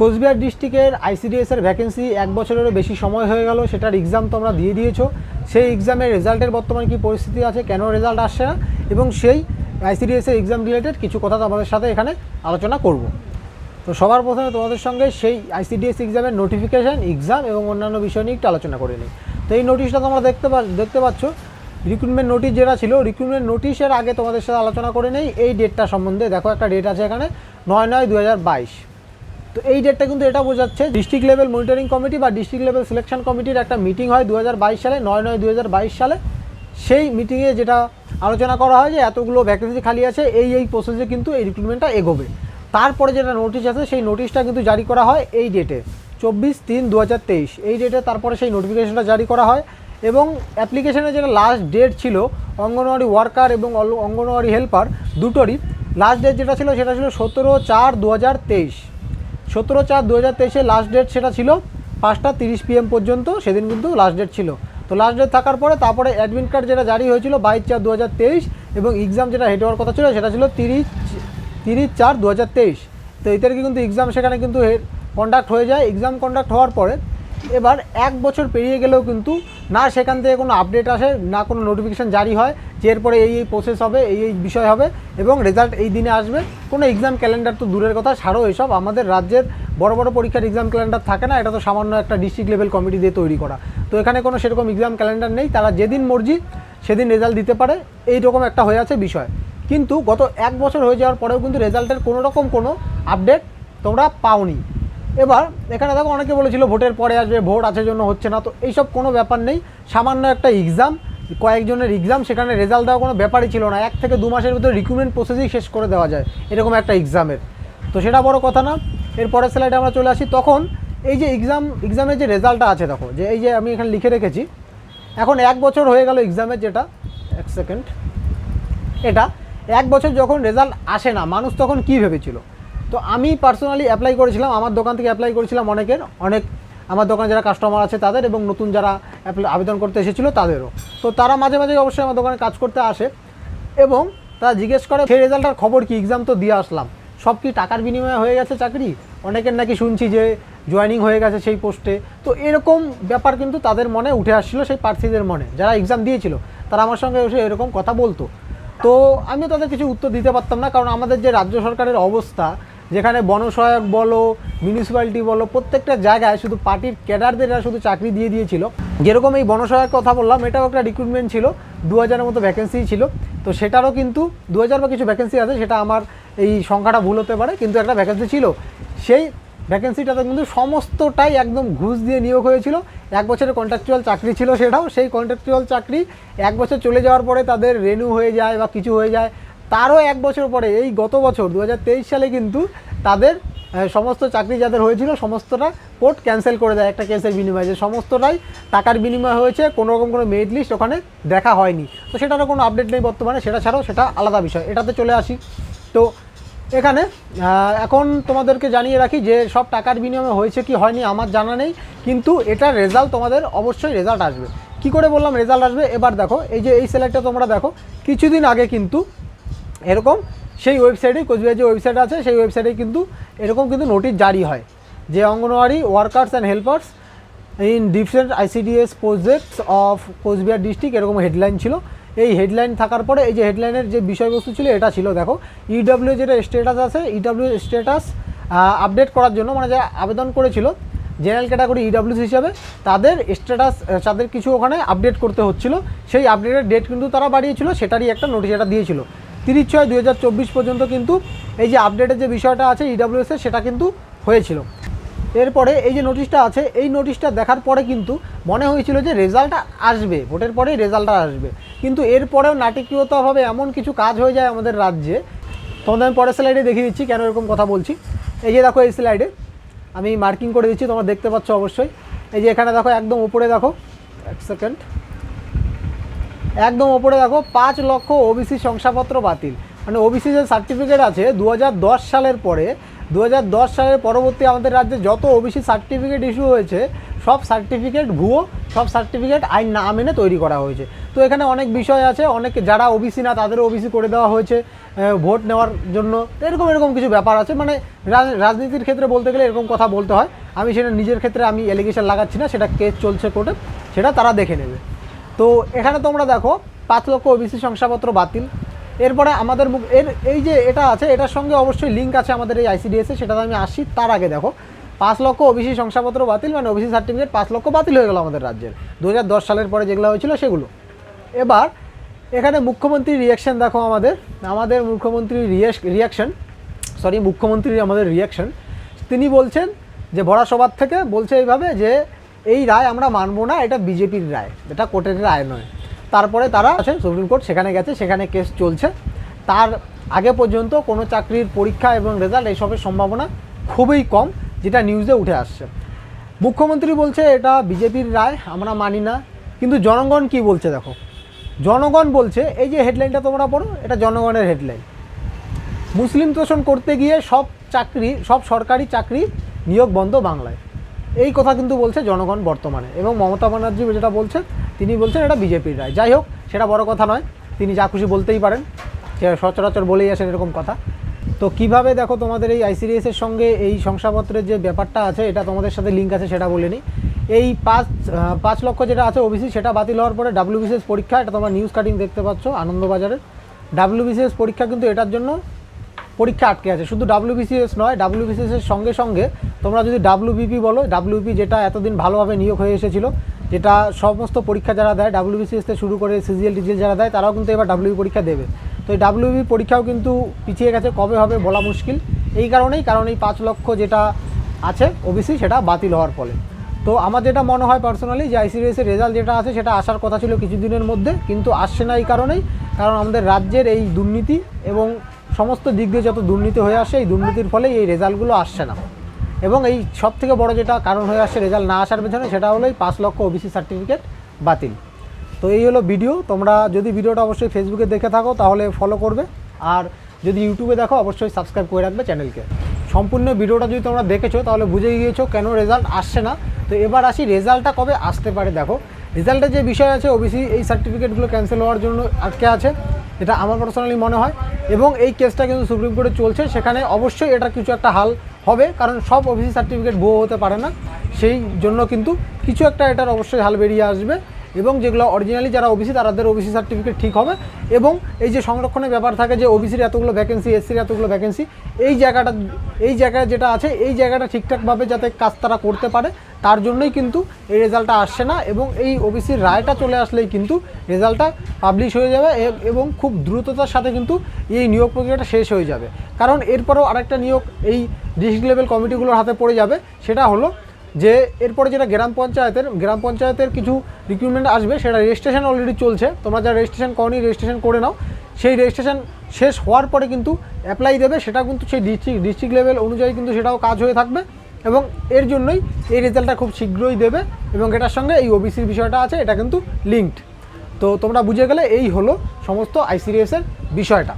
কোচবিহার ডিস্ট্রিক্টের আইসিডিএস এর ভ্যাকেন্সি এক বছরেরও বেশি সময় হয়ে গেল, সেটার এক্সাম তোমরা দিয়ে দিয়েছ। সেই এক্সামের রেজাল্টের বর্তমানে কী পরিস্থিতি আছে, কেন রেজাল্ট আসছে না, এবং সেই আইসিডিএস এর এক্সাম রিলেটেড কিছু কথা তোমাদের সাথে এখানে আলোচনা করব। তো সবার প্রথমে তোমাদের সঙ্গে সেই আইসিডিএস এক্সামের নোটিফিকেশান এক্সাম এবং অন্যান্য বিষয় নিয়ে একটু আলোচনা করে নিই। তো এই নোটিশটা তোমরা দেখতে পা, দেখতে পাচ্ছ রিক্রুটমেন্ট নোটিশ যেটা ছিল রিক্রুটমেন্ট নোটিশের আগে তোমাদের সাথে আলোচনা করে নেই, এই ডেটটা সম্বন্ধে। দেখো একটা ডেট আছে এখানে, নয় নয় দু তো এই ডেটটা কিন্তু এটা বোঝাচ্ছে ডিস্ট্রিক্ট লেভেল মনিটরিং কমিটি বা ডিস্ট্রিক্ট লেভেল সিলেকশন কমিটির একটা মিটিং হয় দু হাজার বাইশ সালে, নয় নয় দু সালে। সেই মিটিংয়ে যেটা আলোচনা করা হয় যে এতগুলো ভ্যাকেন্সি খালি আছে, এই এই প্রসেসে কিন্তু এই রিক্রুটমেন্টটা এগোবে। তারপরে যেটা নোটিশ আছে, সেই নোটিশটা কিন্তু জারি করা হয় এই ডেটে চব্বিশ তিন দু এই ডেটে তারপরে সেই নোটিফিকেশনটা জারি করা হয় এবং অ্যাপ্লিকেশনের যেটা লাস্ট ডেট ছিল, অঙ্গনওয়াড়ি ওয়ার্কার এবং অঙ্গনওয়াড়ি হেল্পার দুটোরই লাস্ট ডেট যেটা ছিল সেটা ছিল সতেরো চার দু সতেরো চার দু হাজার তেইশে লাস্ট ডেট সেটা ছিল। পাঁচটা তিরিশ পিএম পর্যন্ত সেদিন কিন্তু লাস্ট ডেট ছিল। তো লাস্ট ডেট থাকার পরে তারপরে অ্যাডমিট কার্ড যেটা জারি হয়েছিল বাইশ চার দু হাজার তেইশ এবং এক্সাম যেটা হেড হওয়ার কথা ছিল সেটা ছিল তিরিশ তিরিশ চার দু হাজার তেইশ। তো তারিখে কিন্তু এক্সাম সেখানে কিন্তু কন্ডাক্ট হয়ে যায়। এক্সাম কন্ডাক্ট হওয়ার পরে এবার এক বছর পেরিয়ে গেলেও কিন্তু না সেখান থেকে কোনো আপডেট আসে, না কোনো নোটিফিকেশান জারি হয়। যে এরপরে এই এই প্রসেস হবে, এই এই বিষয় হবে এবং রেজাল্ট এই দিনে আসবে। কোনো এক্সাম ক্যালেন্ডার তো দূরের কথা ছাড়ো এসব। আমাদের রাজ্যের বড় বড় পরীক্ষার এক্সাম ক্যালেন্ডার থাকে না, এটা তো সামান্য একটা ডিস্ট্রিক্ট লেভেল কমিটি দিয়ে তৈরি করা। তো এখানে কোনো সেরকম এক্সাম ক্যালেন্ডার নেই, তারা যেদিন মর্জি সেদিন রেজাল্ট দিতে পারে, এইরকম একটা হয়ে আছে বিষয়। কিন্তু গত এক বছর হয়ে যাওয়ার পরেও কিন্তু রেজাল্টের কোনো রকম কোনো আপডেট তোমরা পাওনি। এবার এখানে দেখো অনেকে বলেছিল, ভোটের পরে আসবে, ভোট আছে জন্য হচ্ছে না। তো এইসব কোনো ব্যাপার নেই। সামান্য একটা এক্সাম কয়েকজনের এক্সাম সেখানে রেজাল্ট দেওয়া কোনো ব্যাপারই ছিল না। এক থেকে দু মাসের ভিতরে রিক্রুটমেন্ট প্রসেসই শেষ করে দেওয়া যায়, এরকম একটা এক্সামের তো সেটা বড় কথা না। এরপরের স্লাইডে আমরা চলে আসি। তখন এই যে এক্সাম এক্সামের যে রেজাল্টটা আছে দেখো, যে এই যে আমি এখানে লিখে রেখেছি, এখন এক বছর হয়ে গেল এক্সামের যেটা, এক সেকেন্ড এটা, এক বছর যখন রেজাল্ট আসে না, মানুষ তখন কি ভেবেছিল? তো আমি পার্সোনালি অ্যাপ্লাই করেছিলাম, আমার দোকান থেকে অ্যাপ্লাই করেছিলাম অনেকের, অনেক আমার দোকানে যারা কাস্টমার আছে তাদের এবং নতুন যারা আবেদন করতে এসেছিল তাদেরও। তো তারা মাঝে মাঝে অবশ্যই আমার দোকানে কাজ করতে আসে এবং তারা জিজ্ঞেস করে, সেই রেজাল্টটার খবর কি? এক্সাম তো দিয়ে আসলাম। সব কি টাকার বিনিময়ে হয়ে গেছে চাকরি? অনেকের নাকি শুনছি যে জয়েনিং হয়ে গেছে সেই পোস্টে তো এরকম ব্যাপার কিন্তু তাদের মনে উঠে আসছিল, সেই প্রার্থীদের মনে। যারা এক্সাম দিয়েছিল, তারা আমার সঙ্গে এসে এরকম কথা বলতো। তো আমিও তাদের কিছু উত্তর দিতে পারতাম না, কারণ আমাদের যে রাজ্য সরকারের অবস্থা যেখানে বনসহায়ক বলো মিউনিসিপ্যালিটি বলো, প্রত্যেকটা জায়গায় শুধু পার্টির ক্যাডারদের শুধু চাকরি দিয়ে দিয়েছিল। যেরকম এই বনসহায়ক কথা বললাম, এটাও একটা রিক্রুটমেন্ট ছিল দু হাজারের মতো ভ্যাকেন্সি ছিল। তো সেটারও কিন্তু দু হাজার বা কিছু ভ্যাকেন্সি আছে, সেটা আমার এই সংখ্যাটা ভুল হতে পারে, কিন্তু একটা ভ্যাকেন্সি ছিল। সেই ভ্যাকেন্সিটাতে কিন্তু সমস্তটাই একদম ঘুষ দিয়ে নিয়োগ হয়েছিল। এক বছরের কন্ট্রাকচুয়াল চাকরি ছিল সেটাও, সেই কন্ট্রাকচুয়াল চাকরি এক বছর চলে যাওয়ার পরে তাদের রেনু হয়ে যায় বা কিছু হয়ে যায়। তারও এক বছর পরে, এই গত বছর দু হাজার তেইশ সালে কিন্তু তাদের সমস্ত চাকরি যাদের হয়েছিল, সমস্তটা কোর্ট ক্যান্সেল করে দেয় একটা কেসের বিনিময়ে। যে সমস্তটাই টাকার বিনিময় হয়েছে কোনো রকম কোনো মেরিট লিস্ট ওখানে দেখা হয়নি। তো সেটারও কোনো আপডেট নেই বর্তমানে, সেটা ছাড়াও সেটা আলাদা বিষয়। এটাতে চলে আসি। তো এখানে এখন তোমাদেরকে জানিয়ে রাখি যে সব টাকার বিনিময়ে হয়েছে কি হয়নি, আমার জানা নেই। কিন্তু এটার রেজাল্ট তোমাদের অবশ্যই রেজাল্ট আসবে। কি করে বললাম রেজাল্ট আসবে? এবার দেখো, এই যে এই স্যালাইডটা তোমরা দেখো, কিছুদিন আগে কিন্তু এরকম, সেই ওয়েবসাইটেই কোচবিহার যে ওয়েবসাইট আছে, সেই ওয়েবসাইটে কিন্তু এরকম কিন্তু নোটিশ জারি হয় যে Anganwadi workers and helpers in different ICDS projects of Cooch Behar district এরকম হেডলাইন ছিল। এই হেডলাইন থাকার পরে, এই যে হেডলাইনের যে বিষয়বস্তু ছিল, এটা ছিল, দেখো ইডব্লিউ যেটা স্ট্যাটাস আছে ইডব্লিউ স্ট্যাটাস আপডেট করার জন্য মানে যারা আবেদন করেছিল জেনারেল ক্যাটাগরি ইডাব্লিউস হিসাবে, তাদের স্ট্যাটাস তাদের কিছু ওখানে আপডেট করতে হচ্ছিল। সেই আপডেটের ডেট কিন্তু তারা বাড়িয়েছিল, সেটারই একটা নোটিশ এটা দিয়েছিল। তিরিশ ছয় দুই পর্যন্ত কিন্তু এই যে আপডেটের যে বিষয়টা আছে ইডাব্লিউএসের সেটা কিন্তু হয়েছিল। এরপরে এই যে নোটিশটা আছে, এই নোটিশটা দেখার পরে কিন্তু মনে হয়েছিল যে রেজাল্টটা আসবে, ভোটের পরেই রেজাল্টটা আসবে। কিন্তু এরপরেও নাটকীয়তাভাবে এমন কিছু কাজ হয়ে যায় আমাদের রাজ্যে। তোমাদের আমি পরের স্লাইডে দেখিয়ে দিচ্ছি, কেন এরকম কথা বলছি। এই যে দেখো এই স্লাইডে আমি মার্কিং করে দিচ্ছি, তোমরা দেখতে পাচ্ছ অবশ্যই। এই যে এখানে দেখো, একদম উপরে দেখো, এক সেকেন্ড একদম ওপরে দেখো, পাঁচ লক্ষ ওবিসি শংসাপত্র বাতিল। মানে ওবিসি যে সার্টিফিকেট আছে দু হাজার দশ সালের পরে দু হাজার দশ সালের পরবর্তী আমাদের রাজ্যে যত ওবিসি সার্টিফিকেট ইস্যু হয়েছে, সব সার্টিফিকেট ভুয়ো, সব সার্টিফিকেট আইন না মেনে তৈরি করা হয়েছে। তো এখানে অনেক বিষয় আছে, অনেক যারা ওবিসি না, তাদেরও ওবিসি করে দেওয়া হয়েছে ভোট নেওয়ার জন্য। এরকম এরকম কিছু ব্যাপার আছে। মানে রাজ- রাজনীতির ক্ষেত্রে বলতে গেলে এরকম কথা বলতে হয়। আমি সেটা নিজের ক্ষেত্রে আমি এলিগেশন লাগাচ্ছি না, সেটা কেস চলছে কোর্টে, সেটা তারা দেখে নেবে। তো এখানে তোমরা দেখো, পাঁচ লক্ষ ওবিসি শংসাপত্র বাতিল। এরপরে আমাদের মুখ এর এই যে এটা আছে, এটার সঙ্গে অবশ্যই লিঙ্ক আছে আমাদের এই আইসিডিএসে সেটাতে আমি আসি তার আগে দেখো, পাঁচ লক্ষ ওবিসি শংসাপত্র বাতিল মানে ওবিসি সার্টিফিকেট পাঁচ লক্ষ বাতিল হয়ে গেল আমাদের রাজ্যের। দু হাজার দশ সালের পরে যেগুলো হয়েছিল সেগুলো। এবার, এখানে মুখ্যমন্ত্রীর রিয়াকশন দেখো আমাদের। আমাদের মুখ্যমন্ত্রীর রিয়াকশন সরি মুখ্যমন্ত্রীর আমাদের রিয়াকশন তিনি বলছেন যে, ভরা সভার থেকে বলছে এইভাবে যে এই রায় আমরা মানবো না, এটা বিজেপির রায়। এটা কোর্টের রায় নয়। তারপরে তারা আছে সুপ্রিম কোর্ট সেখানে গেছে, সেখানে কেস চলছে। তার আগে পর্যন্ত কোনো চাকরির পরীক্ষা এবং রেজাল্ট এইসবের সম্ভাবনা খুবই কম, যেটা নিউজে উঠে আসছে। মুখ্যমন্ত্রী বলছে, এটা বিজেপির রায়, আমরা মানি না। কিন্তু জনগণ কি বলছে দেখো? জনগণ বলছে, এই যে হেডলাইনটা তোমরা পড়ো, এটা জনগণের হেডলাইন মুসলিম তোষণ করতে গিয়ে সব চাকরি, সব সরকারি চাকরি নিয়োগ বন্ধ বাংলায়। এই কথা কিন্তু বলছে জনগণ বর্তমানে এবং মমতা ব্যানার্জি যেটা বলছে তিনি বলছেন এটা বিজেপির রায়। যাই হোক, সেটা বড় কথা নয়, তিনি যা খুশি বলতেই পারেন, সে সচরাচর বলেই আসেন এরকম কথা। তো কীভাবে দেখো তোমাদের এই আইসিডিএস এর সঙ্গে এই শংসাপত্রের যে ব্যাপারটা আছে, এটা তোমাদের সাথে লিঙ্ক আছে, সেটা বলে নিই। এই পাঁচ পাঁচ লক্ষ যেটা আছে ওবিসি সেটা বাতিল হওয়ার পরে ডাব্লিউবিসিএস পরীক্ষা, এটা তোমরা নিউজ কাটিং দেখতে পাচ্ছ আনন্দবাজারের। ডাব্লিউবিসিএস পরীক্ষা কিন্তু এটার জন্য পরীক্ষা আটকে আছে। শুধু ডাব্লিউবিসিএস নয় ডাব্লিউবিসিএস এর সঙ্গে সঙ্গে তোমরা যদি ডাব্লিউবিপি বলো ডাব্লিউপি যেটা এতদিন ভালোভাবে নিয়োগ হয়ে এসেছিল, যেটা সমস্ত পরীক্ষা যারা দেয় ডাব্লিউবিসিএস থেকে শুরু করে সিজিএল টিজিএল যারা দেয়, তারাও কিন্তু এবার ডাব্লিউবি পরীক্ষা দেবে। তো এই ডাব্লিউবি পরীক্ষাও কিন্তু পিছিয়ে গেছে, কবে হবে বলা মুশকিল। এই কারণেই, কারণ এই পাঁচ লক্ষ যেটা আছে ওবিসি সেটা বাতিল হওয়ার ফলে। তো আমার যেটা মনে হয় পার্সোনালি যে আইসিডিএসের রেজাল্ট যেটা আছে, সেটা আসার কথা ছিল কিছুদিনের মধ্যে, কিন্তু আসছে না এই কারণেই, কারণ আমাদের রাজ্যের এই দুর্নীতি এবং সমস্ত দিক দিয়ে যত দুর্নীতি হয়ে আসে, এই দুর্নীতির ফলে এই রেজাল্টগুলো আসছে না। এবং এই সব থেকে বড় যেটা কারণ হয়ে আসছে রেজাল্ট না আসার পেছনে, সেটা হলো এই পাঁচ লক্ষ ওবিসি সার্টিফিকেট বাতিল। তো এই হলো ভিডিও। তোমরা যদি ভিডিওটা অবশ্যই ফেসবুকে দেখে থাকো, তাহলে ফলো করবে। আর যদি ইউটিউবে দেখো, অবশ্যই সাবস্ক্রাইব করে রাখবে চ্যানেলকে। সম্পূর্ণ ভিডিওটা যদি তোমরা দেখেছ, তাহলে বুঝে গিয়েছো কেন রেজাল্ট আসছে না। তো এবার আসি, রেজাল্টটা কবে আসতে পারে? দেখো রেজাল্টের যে বিষয় আছে ওবিসি এই সার্টিফিকেটগুলো ক্যান্সেল হওয়ার জন্য আটকে আছে। এটা আমার পার্সোনালি মনে হয়। এবং এই কেসটা কিন্তু সুপ্রিম কোর্টে চলছে, সেখানে অবশ্যই এটা কিছু একটা হাল হবে, কারণ সব ওবিসি সার্টিফিকেট ভুয়ো হতে পারে না। সেই জন্য কিন্তু কিছু একটা এটার অবশ্যই হাল বেরিয়ে আসবে। এবং যেগুলো অরিজিনালি যারা ওবিসি তাদের ওবিসি সার্টিফিকেট ঠিক হবে। এবং এই যে সংরক্ষণের ব্যাপার থাকে যে ওবিসির এতগুলো ভ্যাকেন্সি এসসির এতগুলো ভ্যাকেন্সি এই জায়গাটা, এই জায়গায় যেটা আছে, এই জায়গাটা ঠিকঠাকভাবে যাতে কাজ তারা করতে পারে। তার জন্যই কিন্তু এই রেজাল্টটা আসছে না এবং এই ওবিসির রায়টা চলে আসলেই কিন্তু রেজাল্টটা পাবলিশ হয়ে যাবে এবং খুব দ্রুততার সাথে কিন্তু এই নিয়োগ প্রক্রিয়াটা শেষ হয়ে যাবে। কারণ এরপরেও আরেকটা নিয়োগ এই ডিস্ট্রিক্ট লেভেল কমিটিগুলোর হাতে পড়ে যাবে, সেটা হলো যে এরপরে যেটা গ্রাম পঞ্চায়েতের গ্রাম পঞ্চায়েতের কিছু রিক্রুটমেন্ট আসবে, সেটা রেজিস্ট্রেশন অলরেডি চলছে। তোমরা যারা রেজিস্ট্রেশন করনি রেজিস্ট্রেশন করে নাও। সেই রেজিস্ট্রেশন শেষ হওয়ার পরে কিন্তু অ্যাপ্লাই দেবে, সেটা কিন্তু সেই ডিস্ট্রিক্ট ডিস্ট্রিক্ট লেভেল অনুযায়ী কিন্তু সেটাও কাজ হয়ে থাকবে। এবং এর জন্যই এই রেজাল্টটা খুব শীঘ্রই দেবে এবং এটার সঙ্গে এই ওবিসির বিষয়টা আছে, এটা কিন্তু লিঙ্কড তো তোমরা বুঝে গেলে এই হলো সমস্ত আইসিডিএসের বিষয়টা।